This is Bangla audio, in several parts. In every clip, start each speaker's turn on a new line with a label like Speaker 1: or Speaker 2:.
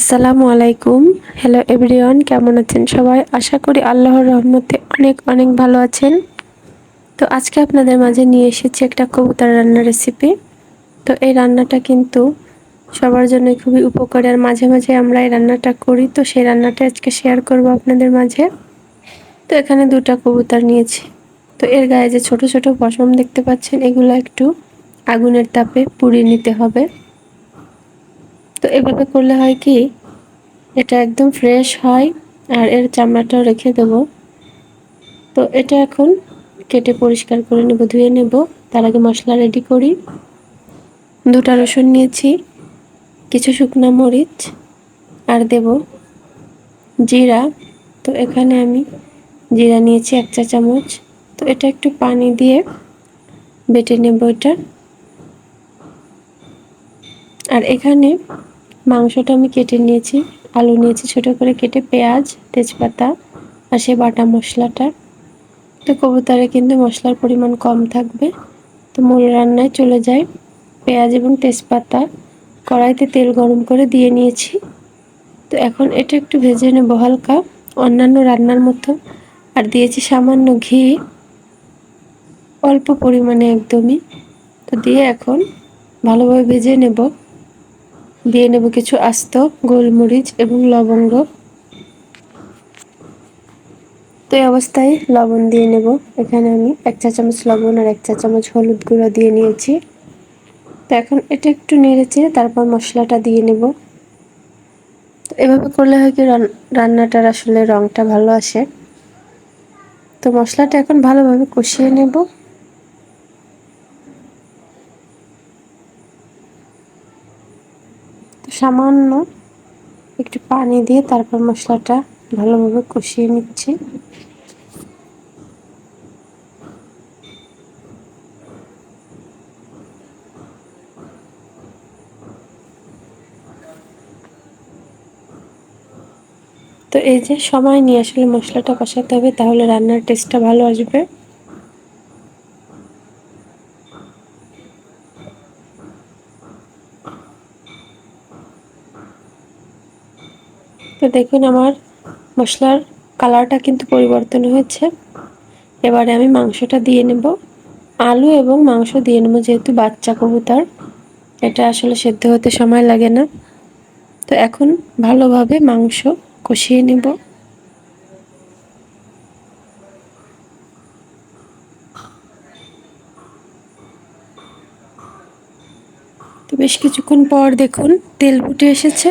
Speaker 1: আসসালামু আলাইকুম। হ্যালো এভরিওয়ান কেমন আছেন সবাই? আশা করি আল্লাহর রহমতে অনেক অনেক ভালো আছেন। তো আজকে আপনাদের মাঝে নিয়ে এসেছি একটা কবুতর রান্নার রেসিপি তো এই রান্নাটা কিন্তু সবার জন্য খুবই উপকারী। আর মাঝে মাঝে আমরা এই রান্নাটা করি, তো সেই রান্নাটা আজকে শেয়ার করব আপনাদের মাঝে। তো এখানে দুটা কবুতর নিয়েছি। তো এর গায়ে যে ছোট ছোট পশম দেখতে পাচ্ছেন, এগুলো একটু আগুনের তাপে পুড়িয়ে নিতে হবে। তো এভাবে করলে হয় কি, এটা একদম ফ্রেশ হয় আর এর চামড়াটাও রেখে দেব। তো এটা এখন কেটে পরিষ্কার করে নেব, ধুয়ে নেব। তার আগে মশলা রেডি করি। দুটা রসুন নিয়েছি, কিছু শুকনো মরিচ আর দেব জিরা। তো এখানে আমি জিরা নিয়েছি এক চা চামচ। তো এটা একটু পানি দিয়ে বেটে নেব এটা। আর এখানে মাংসটা আমি কেটে নিয়েছি, আলু নিয়েছি ছোট করে কেটে, পেঁয়াজ, তেজপাতা আর সে বাটা মশলাটা। তো কবুতরে কিন্তু মশলার পরিমাণ কম থাকবে। তো মূল রান্নায় চলে যায় পেঁয়াজ এবং তেজপাতা কড়াইতে তেল গরম করে দিয়ে নিয়েছি। তো এখন এটা একটু ভেজে নেব হালকা, অন্যান্য রান্নার মতো। আর দিয়েছি সামান্য ঘি, অল্প পরিমাণে একদমই। তো দিয়ে এখন ভালোভাবে ভেজে নেব। দিয়ে নেব কিছু আস্ত গোলমরিচ এবং লবঙ্গ। তো এই অবস্থায় লবণ দিয়ে নেব। এখানে আমি এক চা চামচ লবণ আর এক চা চামচ হলুদ গুঁড়ো দিয়ে নিয়েছি। তো এখন এটা একটু নেড়েছে তারপর মশলাটা দিয়ে নেব। তো এভাবে করলে হয় কি রান্নাটার আসলে রঙটা ভালো আসে। তো মশলাটা এখন ভালোভাবে কষিয়ে নেব। সামান্য একটু পানি দিয়ে তারপর মশলাটা ভালোভাবে কষিয়ে নিচ্ছি। তো এই যে সময় নিয়ে আসলে মশলাটা কষাতে হবে, তাহলে রান্নার টেস্টটা ভালো আসবে। তো দেখুন আমার মশলার কালারটা কিন্তু পরিবর্তন হয়েছে। এবারে আমি মাংসটা দিয়ে নেব। আলু এবং মাংস দিয়ে নেব যেহেতু বাচ্চা কবুতর। এটা আসলে সেদ্ধ হতে সময় লাগে না। তো এখন ভালোভাবে মাংস কষিয়ে নেব। তো বেশ কিছুক্ষণ পর দেখুন তেল ফুটে এসেছে।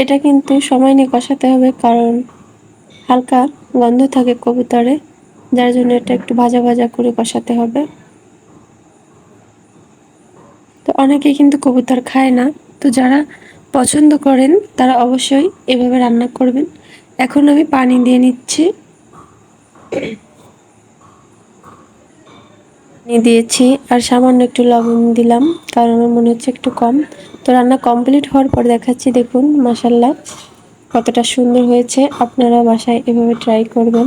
Speaker 1: এটা কিন্তু সময় নিয়ে কষাতে হবে, কারণ হালকা গন্ধ থাকে কবুতরে, যার জন্য এটা একটু ভাজা ভাজা করে কষাতে হবে। তো অনেকে কিন্তু কবুতর খায় না, তো যারা পছন্দ করেন, তারা অবশ্যই এভাবে রান্না করবেন। এখন আমি পানি দিয়ে নিচ্ছি। দিয়েছি আর সামান্য একটু লবণ দিলাম, কারণ আমার মনে হচ্ছে একটু কম। তো রান্না কমপ্লিট হওয়ার পর দেখাচ্ছি, দেখুন মাসাল্লা কতটা সুন্দর হয়েছে। আপনারা বাসায় এভাবে ট্রাই করবেন।